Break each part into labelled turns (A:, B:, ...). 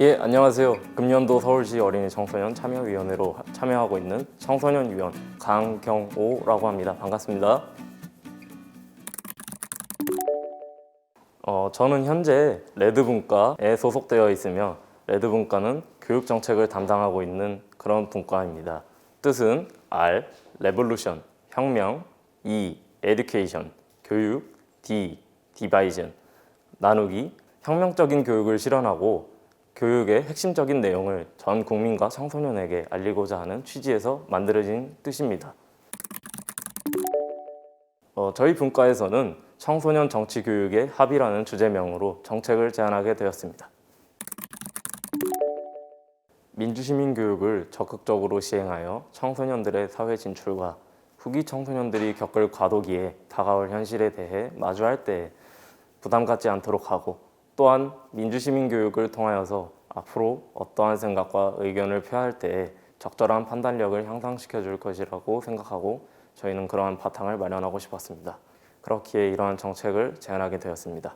A: 예, 안녕하세요. 금년도 서울시 어린이 청소년 참여위원회로 하- 참여하고 있는 청소년 위원 강경호라고 합니다. 반갑습니다. 어, 저는 현재 레드분과에 소속되어 있으며 레드분과는 교육 정책을 담당하고 있는 그런 분과입니다. 뜻은 R, 레볼루션, 혁명, E, 에듀케이션, 교육, D, 디바이전, 나누기, 혁명적인 교육을 실현하고 교육의 핵심적인 내용을 전 국민과 청소년에게 알리고자 하는 취지에서 만들어진 뜻입니다. 어, 저희 분과에서는 청소년 정치 교육의 합의라는 주제명으로 정책을 제안하게 되었습니다. 민주시민 교육을 적극적으로 시행하여 청소년들의 사회 진출과 후기 청소년들이 겪을 과도기에 다가올 현실에 대해 마주할 때 부담 갖지 않도록 하고 또한 민주시민 교육을 통하여서 앞으로 어떠한 생각과 의견을 표할 때 적절한 판단력을 향상시켜 줄 것이라고 생각하고 저희는 그러한 바탕을 마련하고 싶었습니다. 그렇기에 이러한 정책을 제안하게 되었습니다.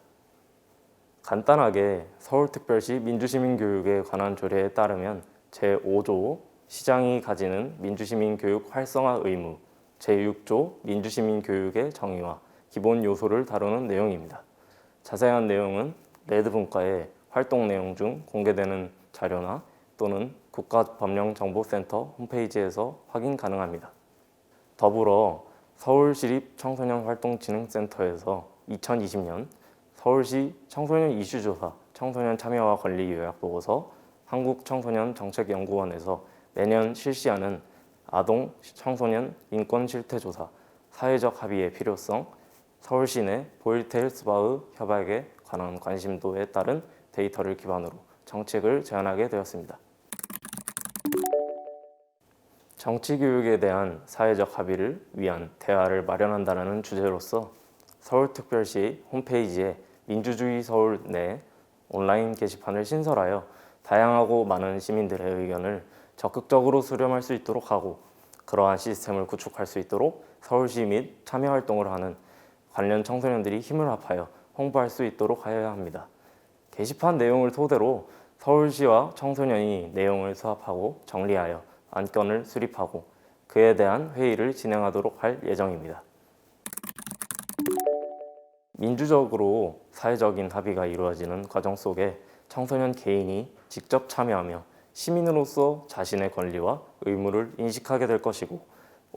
A: 간단하게 서울특별시 민주시민교육에 관한 조례에 따르면 제5조 시장이 가지는 민주시민교육 활성화 의무, 제6조 민주시민교육의 정의와 기본 요소를 다루는 내용입니다. 자세한 내용은 레드 분과의 활동 내용 중 공개되는 자료나 또는 국가법령정보센터 홈페이지에서 확인 가능합니다. 더불어 서울시립청소년활동진흥센터에서 2020년 서울시 청소년 이슈조사 청소년 참여와 권리 요약 보고서 한국청소년정책연구원에서 매년 실시하는 아동 청소년 인권 실태 조사 사회적 합의의 필요성 서울시 내 보일테일 스바흐 협약에 관한 관심도에 따른 데이터를 기반으로 정책을 제안하게 되었습니다. 정치 교육에 대한 사회적 합의를 위한 대화를 마련한다는 주제로서 서울특별시 홈페이지에 민주주의 서울 내 온라인 게시판을 신설하여 다양하고 많은 시민들의 의견을 적극적으로 수렴할 수 있도록 하고 그러한 시스템을 구축할 수 있도록 서울시 및 참여 활동을 하는 관련 청소년들이 힘을 합하여 홍보할 수 있도록 하여야 합니다. 게시판 내용을 토대로 서울시와 청소년이 내용을 수합하고 정리하여 안건을 수립하고 그에 대한 회의를 진행하도록 할 예정입니다. 민주적으로 사회적인 합의가 이루어지는 과정 속에 청소년 개인이 직접 참여하며 시민으로서 자신의 권리와 의무를 인식하게 될 것이고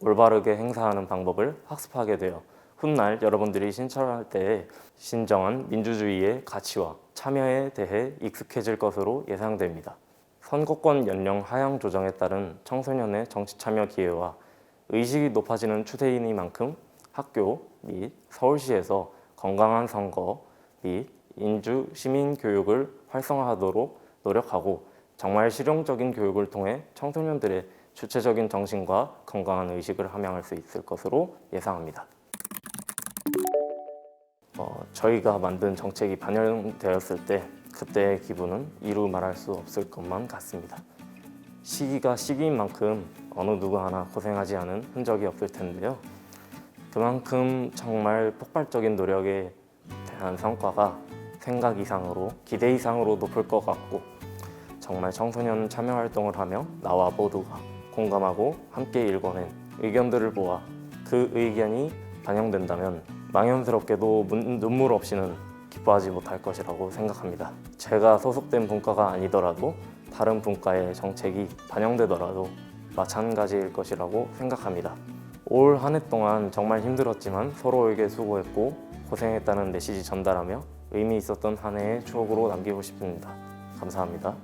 A: 올바르게 행사하는 방법을 학습하게 되어 훗날 여러분들이 신청할 때에 신정한 민주주의의 가치와 참여에 대해 익숙해질 것으로 예상됩니다. 선거권 연령 하향 조정에 따른 청소년의 정치 참여 기회와 의식이 높아지는 추세이니만큼 학교 및 서울시에서 건강한 선거 및 인주 시민 교육을 활성화하도록 노력하고 정말 실용적인 교육을 통해 청소년들의 주체적인 정신과 건강한 의식을 함양할 수 있을 것으로 예상합니다. 어, 저희가 만든 정책이 반영되었을 때 그때의 기분은 이루 말할 수 없을 것만 같습니다. 시기가 시기인 만큼 어느 누구 하나 고생하지 않은 흔적이 없을 텐데요. 그만큼 정말 폭발적인 노력에 대한 성과가 생각 이상으로 기대 이상으로 높을 것 같고 정말 청소년 참여 활동을 하며 나와 모두가 공감하고 함께 일궈낸 의견들을 모아 그 의견이 반영된다면 망연스럽게도 문- 눈물 없이는 기뻐하지 못할 것이라고 생각합니다. 제가 소속된 분과가 아니더라도 다른 분과의 정책이 반영되더라도 마찬가지일 것이라고 생각합니다. 올 한 해 동안 정말 힘들었지만 서로에게 수고했고 고생했다는 메시지 전달하며 의미 있었던 한 해의 추억으로 남기고 싶습니다. 감사합니다.